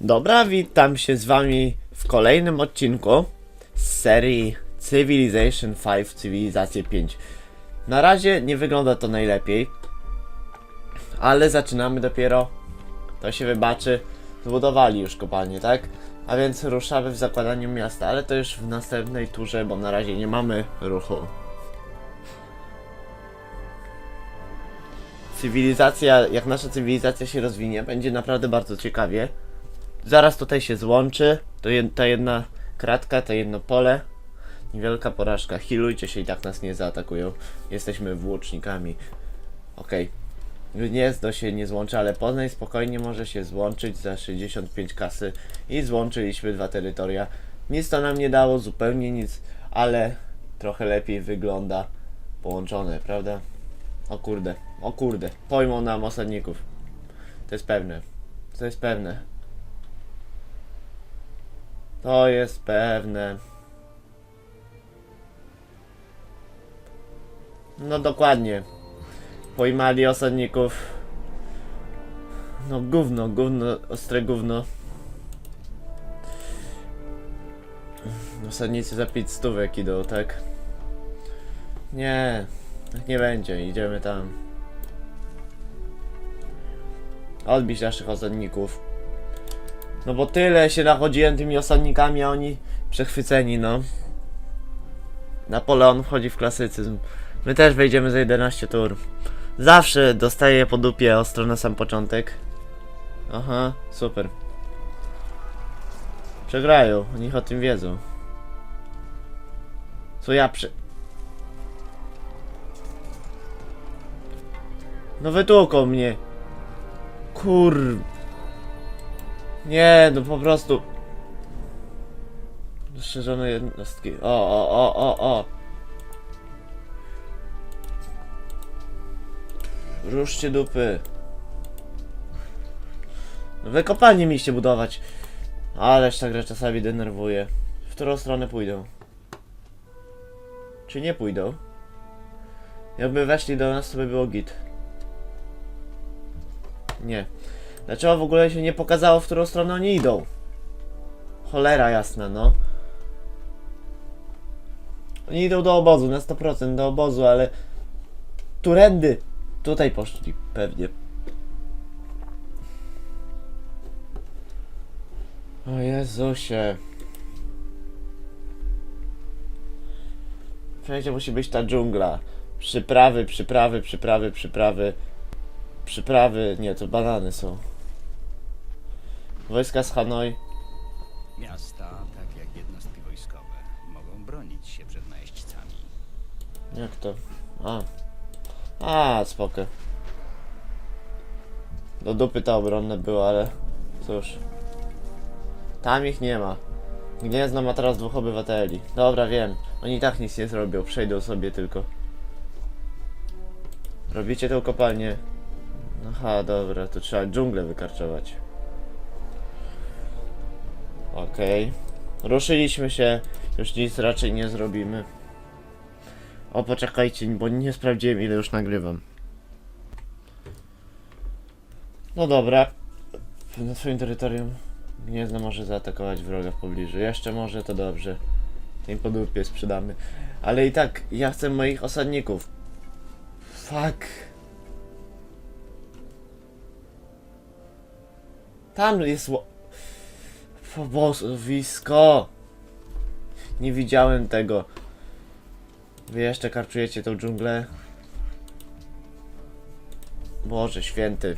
Dobra, witam się z wami w kolejnym odcinku z serii Civilization 5 Cywilizację 5. Na razie nie wygląda to najlepiej, ale zaczynamy dopiero. To się wybaczy. Zbudowali już kopalnię, tak? A więc ruszamy w zakładaniu miasta, ale to już w następnej turze, bo na razie nie mamy ruchu. Cywilizacja, jak nasza cywilizacja się rozwinie, będzie naprawdę bardzo ciekawie. Zaraz tutaj się złączy. To ta jedna kratka, to jedno pole. Niewielka porażka. Healujcie się i tak nas nie zaatakują. Jesteśmy włócznikami. Okej. Gniezdo się nie złączy, ale Poznań spokojnie może się złączyć za 65 kasy. I złączyliśmy dwa terytoria. Nic to nam nie dało, zupełnie nic, ale trochę lepiej wygląda połączone, prawda? O kurde, o kurde. Pojmą nam osadników. To jest pewne. To jest pewne. To jest pewne. No dokładnie. Pojmali osadników. No gówno, gówno, ostre gówno. Osadnicy za 5 stówek idą, tak? Nie, tak nie będzie, idziemy tam. Odbić naszych osadników. No bo tyle się nachodziłem tymi osadnikami, a oni przechwyceni, no. Napoleon wchodzi w klasycyzm. My też wejdziemy za 11 tur. Zawsze dostaję po dupie ostro na sam początek. Aha, super. Przegrają, oni o tym wiedzą. Co ja prze... No wytłuką mnie. Kur... Nie, no po prostu. Rozszerzone jednostki. O, o, o, o, o. Ruszcie dupy. No wy kopalnie mieliście budować. Ależ ta gra czasami denerwuje. W którą stronę pójdą? Czy nie pójdą? Jakby weszli do nas, to by było git. Nie. Dlaczego w ogóle się nie pokazało, w którą stronę oni idą? Cholera jasna, no. Oni idą do obozu, na 100% do obozu, ale... Turendy! Tutaj poszli, pewnie. O Jezusie. Wszędzie musi być ta dżungla. Przyprawy, przyprawy, przyprawy, przyprawy. Przyprawy, nie, to banany są. Wojska z Hanoi. Miasta, tak jak jednostki wojskowe, mogą bronić się przed najeźdźcami. Jak to? A. A, spoko. Do dupy to obronne było, ale cóż. Tam ich nie ma. Gniezno ma teraz dwóch obywateli. Dobra, wiem. Oni i tak nic nie zrobią. Przejdą sobie tylko. Robicie tę kopalnię? Aha, dobra, to trzeba dżunglę wykarczować. Okej. Ruszyliśmy się. Już nic raczej nie zrobimy. O, poczekajcie, bo nie sprawdziłem ile już nagrywam. No dobra. Na swoim terytorium Gniezno może zaatakować wroga w pobliżu. Jeszcze może, to dobrze. Im po sprzedamy. Ale i tak, ja chcę moich osadników. Fuck. Tam jest. Obozowisko. Nie widziałem tego. Wy jeszcze karczujecie tą dżunglę? Boże święty.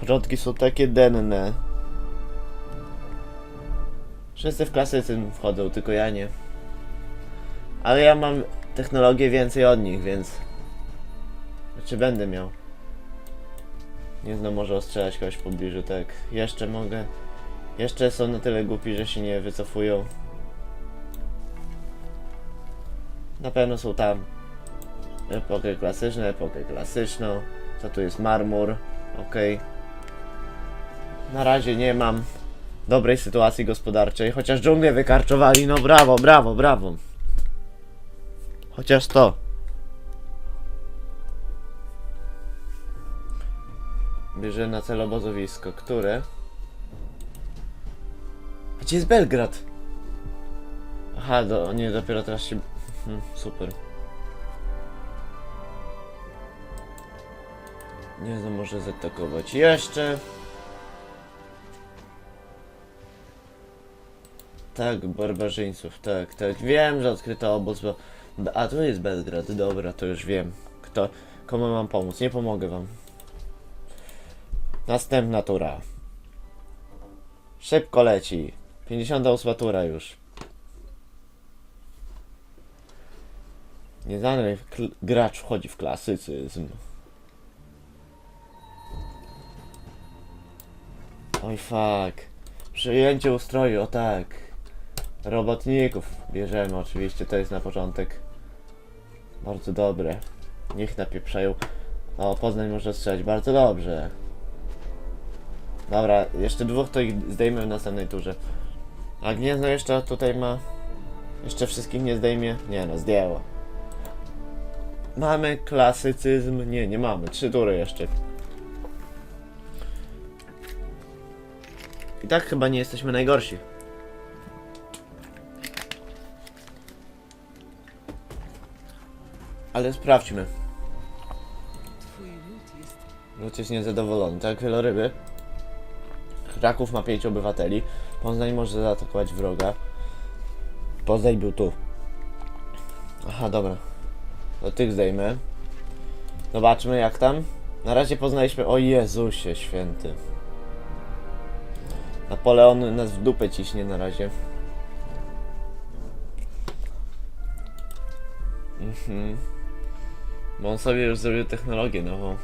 Początki są takie denne. Wszyscy w klasycyzm wchodzą, tylko ja nie. Ale ja mam technologię więcej od nich, więc... Czy będę miał? Nie znam, może ostrzelać kogoś w pobliżu, tak. Jeszcze mogę. Jeszcze są na tyle głupi, że się nie wycofują. Na pewno są tam. Epokę klasyczną, epokę klasyczną. Co tu jest marmur? Ok. Na razie nie mam dobrej sytuacji gospodarczej. Chociaż dżunglę wykarczowali, no brawo, brawo, brawo. Chociaż to. Bierze na cel obozowisko. Które? Gdzie jest Belgrad? Aha, do, nie, dopiero teraz się... Hmm, super. Nie no, może zaatakować jeszcze. Tak, barbarzyńców, tak, tak. Wiem, że odkryto obóz, bo... A, tu jest Belgrad, dobra, to już wiem. Kto, komu mam pomóc? Nie pomogę wam. Następna tura. Szybko leci. 58 tura już. Nieznany gracz wchodzi w klasycyzm. Oj fuck. Przyjęcie ustroju, o tak. Robotników bierzemy oczywiście, to jest na początek. Bardzo dobre. Niech napieprzają. O, Poznań może strzelać, bardzo dobrze. Dobra, jeszcze dwóch to ich zdejmę w następnej turze. A Gniezno jeszcze tutaj ma... Jeszcze wszystkich nie zdejmie? Nie no, zdjęło. Mamy klasycyzm? Nie, nie mamy. Trzy tury jeszcze. I tak chyba nie jesteśmy najgorsi. Ale sprawdźmy. Lud jest niezadowolony, tak? Wieloryby. Kraków ma 5 obywateli. Poznań może zaatakować wroga. Poznań był tu. Aha, dobra. Do tych zdejmę. Zobaczmy jak tam. Na razie poznaliśmy... O Jezusie święty. Napoleon nas w dupę ciśnie na razie. Mhm. Bo on sobie już zrobił technologię nową.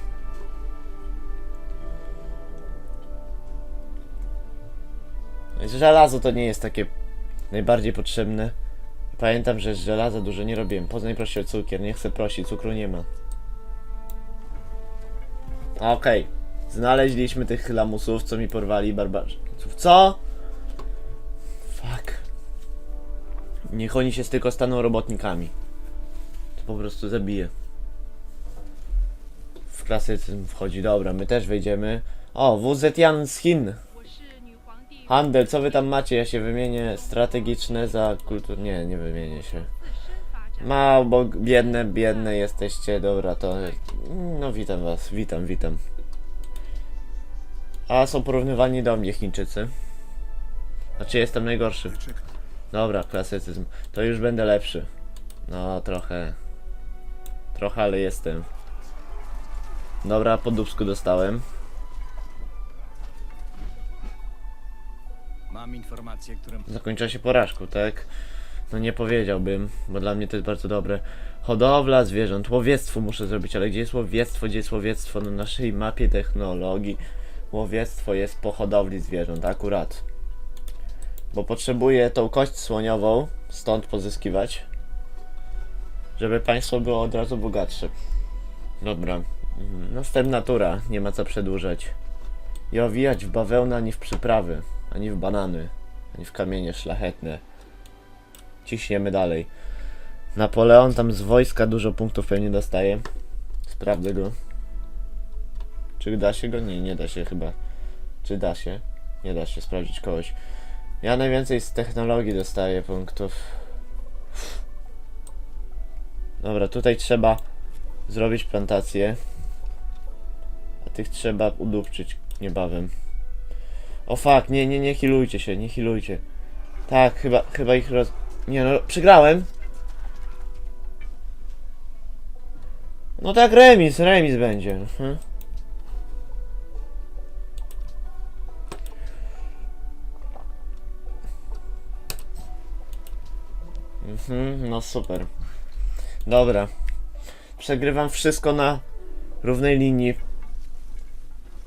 Żelazo to nie jest takie najbardziej potrzebne. Pamiętam, że z żelaza dużo nie robiłem. Poznań prosi o cukier, nie chcę prosić, cukru nie ma. Okej. Znaleźliśmy tych lamusów, co mi porwali barbarzyńców. Co? Fuck. Niech oni się tylko staną robotnikami. To po prostu zabije. W klasycyzm wchodzi. Dobra, my też wejdziemy. O, WZ Jan z Chin. Handel, co wy tam macie? Ja się wymienię strategiczne za kultur... Nie, nie wymienię się. Mał, bo biedne, biedne jesteście. Dobra, to... No witam was, witam, witam. A są porównywani do mnie Chińczycy. Znaczy jestem najgorszy. Dobra, klasycyzm. To już będę lepszy. No, trochę. Trochę, ale jestem. Dobra, po dubsku dostałem. Mam informacje, które Zakończyła się porażką, tak? No nie powiedziałbym, bo dla mnie to jest bardzo dobre. Hodowla zwierząt, łowiectwo muszę zrobić, ale gdzie jest łowiectwo? Gdzie jest łowiectwo na naszej mapie technologii? Łowiectwo jest po hodowli zwierząt, akurat. Bo potrzebuję tą kość słoniową stąd pozyskiwać, żeby państwo było od razu bogatsze. Dobra, następna tura, nie ma co przedłużać. I owijać w bawełnę ani w przyprawy, ani w banany ani w kamienie szlachetne. Ciśniemy dalej. Napoleon tam z wojska dużo punktów pewnie dostaje. Sprawdzę go. Czy da się go? Nie, nie da się chyba. Czy da się? Nie da się sprawdzić kogoś. Ja najwięcej z technologii dostaję punktów. Dobra, tutaj trzeba zrobić plantację. A tych trzeba udupczyć niebawem. O fuck, nie, nie, nie healujcie się, nie healujcie. Tak, chyba, chyba ich roz... Nie no, przegrałem. No tak, remis, remis będzie. Mhm. Mhm, no super. Dobra. Przegrywam wszystko na równej linii.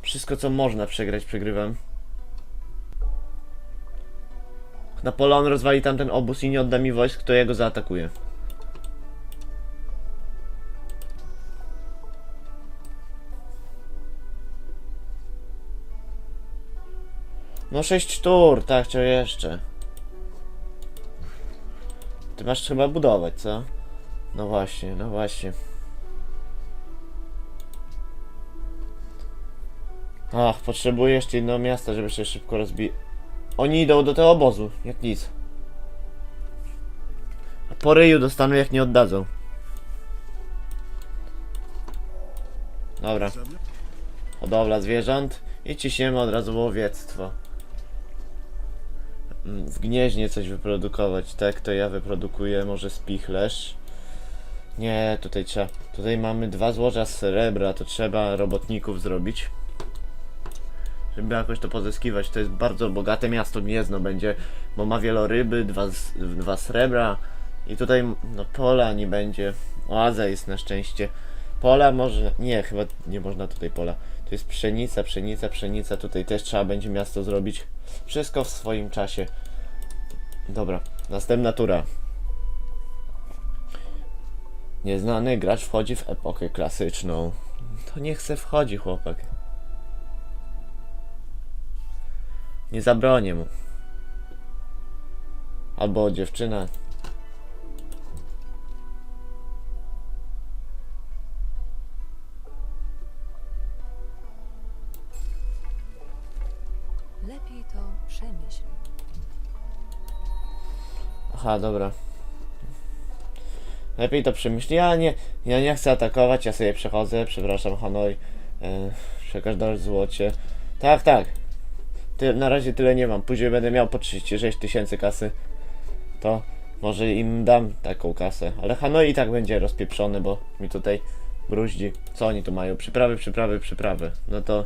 Wszystko co można przegrać, przegrywam. Napoleon rozwali tamten obóz i nie odda mi wojsk, to ja go zaatakuję. No sześć tur, tak, czy jeszcze? Ty masz chyba budować, co? No właśnie, no właśnie. Ach, potrzebuję jeszcze jedno miasta, żeby się szybko rozbi... Oni idą do tego obozu, jak nic. A po ryju dostaną jak nie oddadzą. Dobra. Hodowla zwierząt i ciśniemy od razu łowiectwo. Mm, W gnieźnie coś wyprodukować. Tak, to ja wyprodukuję może spichlerz. Nie, tutaj trzeba. Tutaj mamy dwa złoża srebra, to trzeba robotników zrobić. Żeby jakoś to pozyskiwać. To jest bardzo bogate miasto Gniezno będzie, bo ma wieloryby, dwa, dwa srebra. I tutaj no pola nie będzie. Oaza jest na szczęście. Pola może. Nie, chyba nie można tutaj pola. To jest pszenica, pszenica, pszenica. Tutaj też trzeba będzie miasto zrobić. Wszystko w swoim czasie. Dobra, następna tura. Nieznany gracz wchodzi w epokę klasyczną. To niech se wchodzi chłopak. Nie zabronię mu. Albo dziewczyna. Lepiej to przemyśl. Aha, dobra. Lepiej to przemyśl. Ja nie, ja nie chcę atakować, ja sobie przechodzę. Przepraszam, Hanoi. E, przekaż dar złocie. Tak, tak. Ty, na razie tyle nie mam. Później będę miał po 36 tysięcy kasy. To może im dam taką kasę. Ale Hanoi i tak będzie rozpieprzony, bo mi tutaj bruździ. Co oni tu mają? Przyprawy, przyprawy, przyprawy. No to...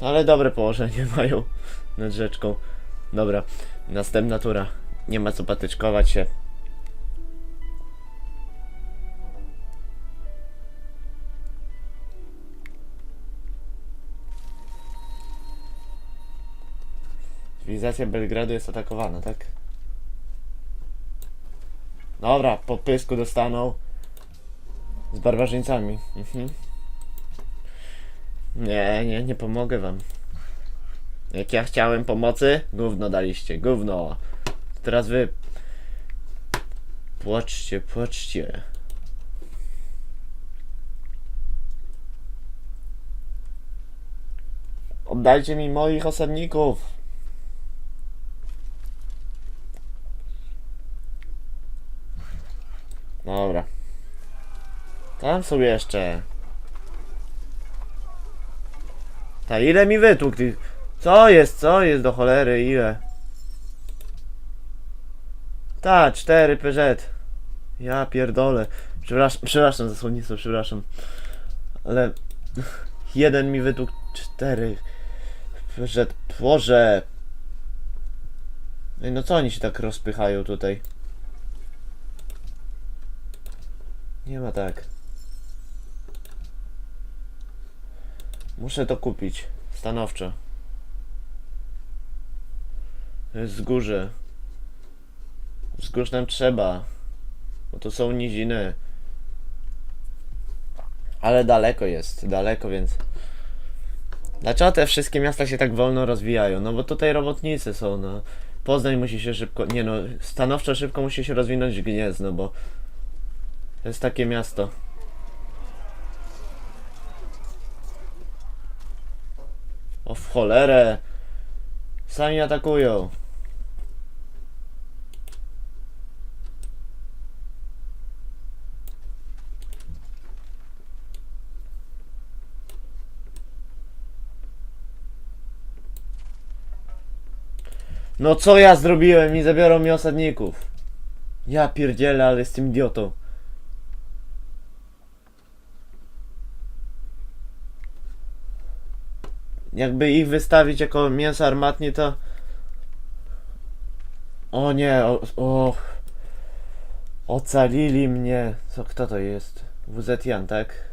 Ale dobre położenie mają nad rzeczką. Dobra, następna tura. Nie ma co patyczkować się. Cywilizacja Belgradu jest atakowana, tak? Dobra, po pysku dostaną. Z barbarzyńcami. Mhm. Nie, nie, nie pomogę wam. Jak ja chciałem pomocy, gówno daliście, gówno. Teraz wy. Płaczcie, płaczcie. Oddajcie mi moich osadników. Dobra. Tam są jeszcze. Ta ile mi wytłuk tych... Co jest, co jest do cholery, ile? Ta, 4 PZ. Ja pierdolę. Przepraszam, przepraszam za słownictwo, przepraszam. Ale... Jeden mi wytłuk 4 PZ. Boże. Ej, no co oni się tak rozpychają tutaj? Nie ma tak. Muszę to kupić. Stanowczo. Wzgórze. Wzgórz nam trzeba. Bo to są niziny. Ale daleko jest, daleko, więc... Dlaczego te wszystkie miasta się tak wolno rozwijają? No bo tutaj robotnicy są, no. Poznań musi się szybko... Nie no, stanowczo szybko musi się rozwinąć Gniezno, bo... To jest takie miasto. O w cholerę! Sami atakują. No co ja zrobiłem? Mi zabiorą mi osadników. Ja pierdzielę, ale jestem idiotą. Jakby ich wystawić jako mięso armatnie, to... O nie, o... o... Ocalili mnie. Co, kto to jest? WZ Jan, tak?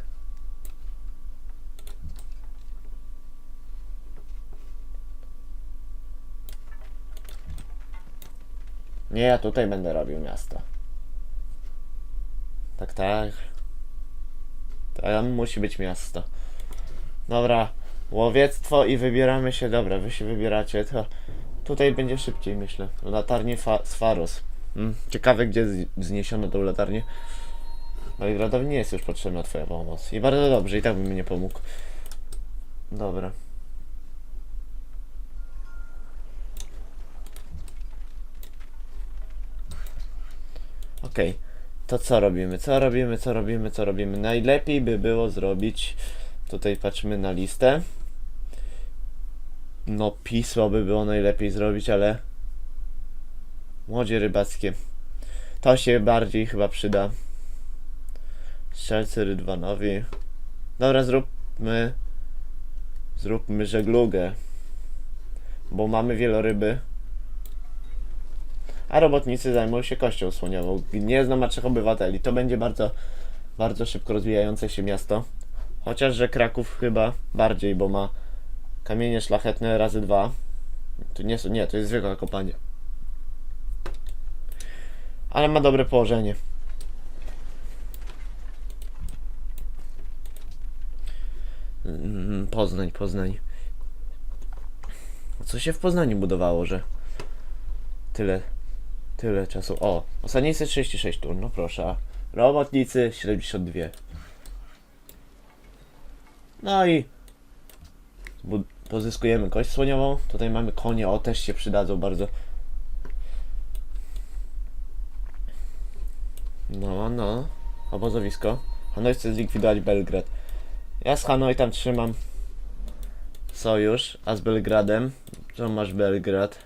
Nie, ja tutaj będę robił miasto. Tak, tak. Tam musi być miasto. Dobra, łowiectwo i wybieramy się, dobra, wy się wybieracie, to tutaj będzie szybciej, myślę. Latarnie fa z Faros. Hmm, ciekawe, gdzie zniesiono tą latarnię. Belgradowi nie jest już potrzebna twoja pomoc. I bardzo dobrze, i tak bym nie pomógł. Dobra. Okej. Okay. To co robimy? Co robimy? Co robimy? Co robimy? Najlepiej by było zrobić... Tutaj patrzymy na listę. No, pismo by było najlepiej zrobić, ale. Młodzie rybackie. To się bardziej chyba przyda. Strzelcy rydwanowi. Dobra, zróbmy. Zróbmy żeglugę. Bo mamy wieloryby. A robotnicy zajmą się kością słoniową. Gniezno ma trzech obywateli. To będzie bardzo, bardzo szybko rozwijające się miasto. Chociaż, że Kraków chyba bardziej, bo ma kamienie szlachetne razy dwa. To nie, są- nie, to jest zwykła kopalnia. Ale ma dobre położenie. Mm, Poznań, Poznań. Co się w Poznaniu budowało, że tyle, tyle czasu. O, osadnicy 36 tur, no proszę. Robotnicy 72. No i pozyskujemy kość słoniową. Tutaj mamy konie, o też się przydadzą bardzo. No, no. Obozowisko. Hanoi chce zlikwidować Belgrad. Ja z Hanoi tam trzymam sojusz, a z Belgradem. Co masz Belgrad?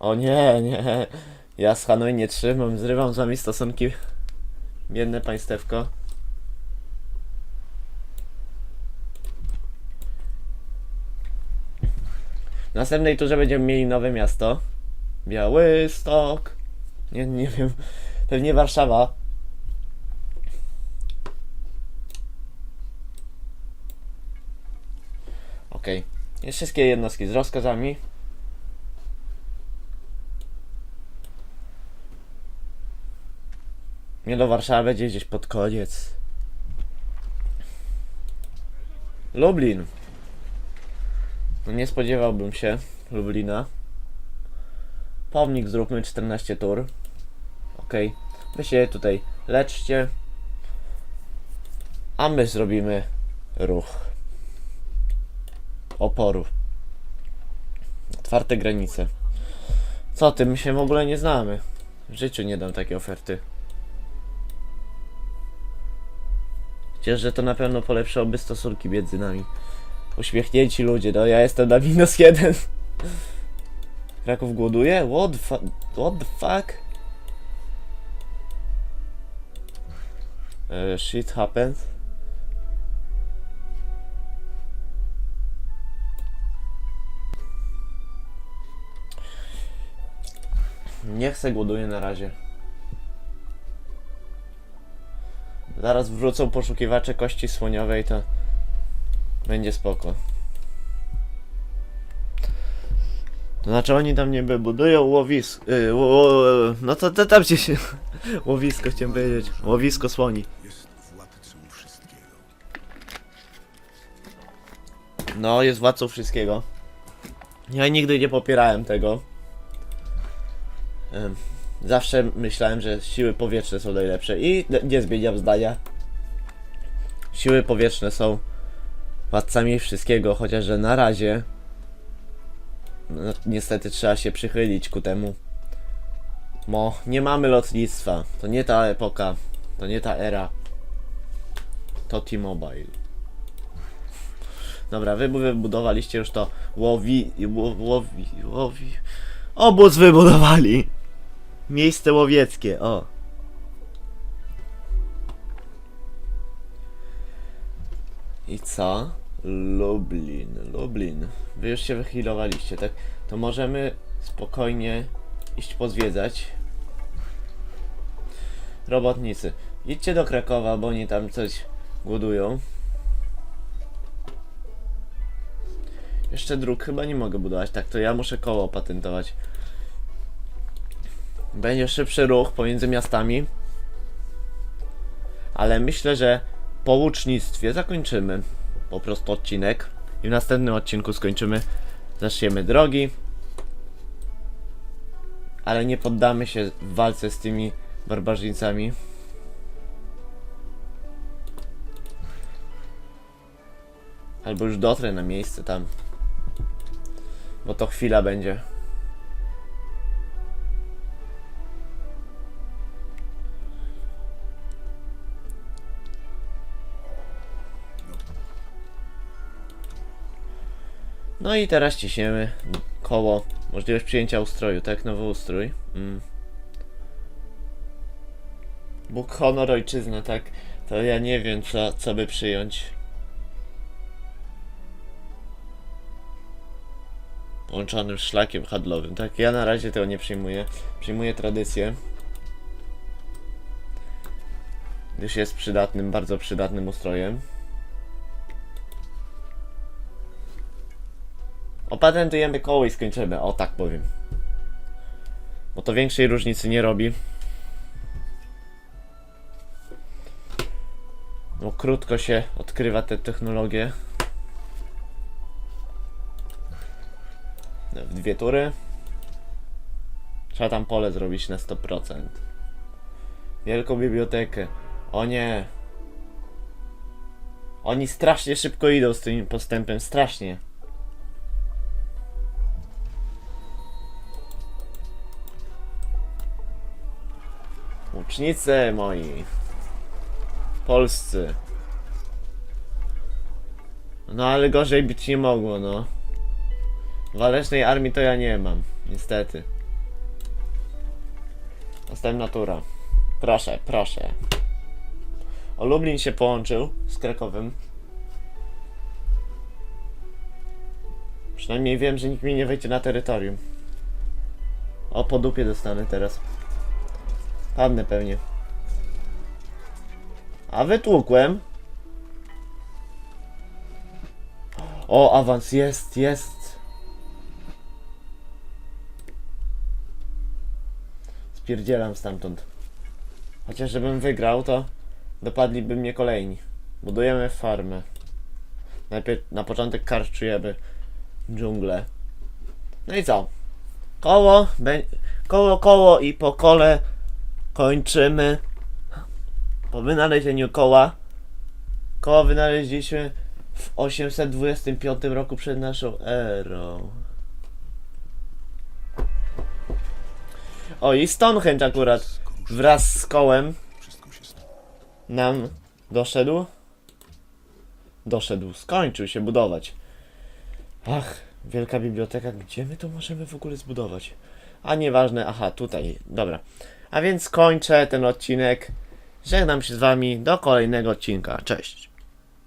O nie, nie. Ja z Hanoi nie trzymam, zrywam z wami stosunki. Biedne państewko. W następnej turze będziemy mieli nowe miasto. Białystok. Nie, nie wiem. Pewnie Warszawa. Okej. Jest wszystkie jednostki z rozkazami. Nie do Warszawy będzie gdzieś pod koniec. Lublin. No nie spodziewałbym się Lublina. Pomnik zróbmy 14 tur. Okej. Wy się tutaj leczcie. A my zrobimy ruch oporu. Otwarte granice. Co ty, my się w ogóle nie znamy. W życiu nie dam takiej oferty. Chociaż, że to na pewno polepszałoby stosunki między nami. Uśmiechnięci ludzie, no ja jestem na minus jeden. Kraków głoduje? What the, fu- what the fuck? E, shit happens. Nie chcę głoduję na razie. Zaraz wrócą poszukiwacze kości słoniowej, to będzie spoko. To znaczy oni tam niby budują łowisko. Yy, ło, ło, no to, to tam się się. Łowisko chciałem powiedzieć. Łowisko słoni. No, jest władcą wszystkiego. Ja nigdy nie popierałem tego. Zawsze myślałem, że siły powietrzne są najlepsze i nie zmieniam zdania. Siły powietrzne są władcami wszystkiego, chociaż że na razie no, niestety trzeba się przychylić ku temu. Bo nie mamy lotnictwa. To nie ta epoka. To nie ta era. To T-Mobile. Dobra, wy wybudowaliście już to łowi, ło, łowi, łowi. Obóz wybudowali! Miejsce łowieckie, o. I co? Lublin, Lublin. Wy już się wychilowaliście, tak? To możemy spokojnie iść pozwiedzać. Robotnicy, idźcie do Krakowa, bo oni tam coś głodują. Jeszcze dróg chyba nie mogę budować, tak to ja muszę koło patentować. Będzie szybszy ruch pomiędzy miastami. Ale myślę, że po łucznictwie zakończymy po prostu odcinek. I w następnym odcinku skończymy. Zaczniemy drogi. Ale nie poddamy się w walce z tymi barbarzyńcami. Albo już dotrę na miejsce tam. Bo to chwila będzie. No i teraz ciśniemy koło. Możliwość przyjęcia ustroju, tak? Nowy ustrój. Mm. Bóg, honor, ojczyzna, tak? To ja nie wiem, co, co by przyjąć. Połączonym szlakiem handlowym, tak? Ja na razie tego nie przyjmuję. Przyjmuję tradycję. Gdyż jest przydatnym, bardzo przydatnym ustrojem. Opatentujemy koło i skończymy, o tak powiem. Bo to większej różnicy nie robi. Bo krótko się odkrywa te technologie. W dwie tury. Trzeba tam pole zrobić na 100%. Wielką bibliotekę. O nie. Oni strasznie szybko idą z tym postępem, strasznie. Łucznicy moi. Polscy. No ale gorzej być nie mogło, no. Walecznej armii to ja nie mam, niestety. Następna tura. Proszę, proszę. O Lublin się połączył z Krakowem. Przynajmniej wiem, że nikt mi nie wejdzie na terytorium. O, po dupie dostanę teraz. Padnę pewnie. A wytłukłem. O, awans jest, jest. Spierdzielam stamtąd. Chociaż żebym wygrał, to dopadliby mnie kolejni. Budujemy farmę. Najpierw na początek karczujemy dżunglę. No i co? Koło, koło, koło i po kole kończymy. Po wynalezieniu koła. Koło wynaleźliśmy w 825 roku przed naszą erą. O i Stonehenge akurat wraz z kołem nam doszedł. Doszedł, skończył się budować. Ach, wielka biblioteka, gdzie my to możemy w ogóle zbudować? A nieważne, aha, tutaj, dobra. A więc kończę ten odcinek. Żegnam się z wami do kolejnego odcinka. Cześć.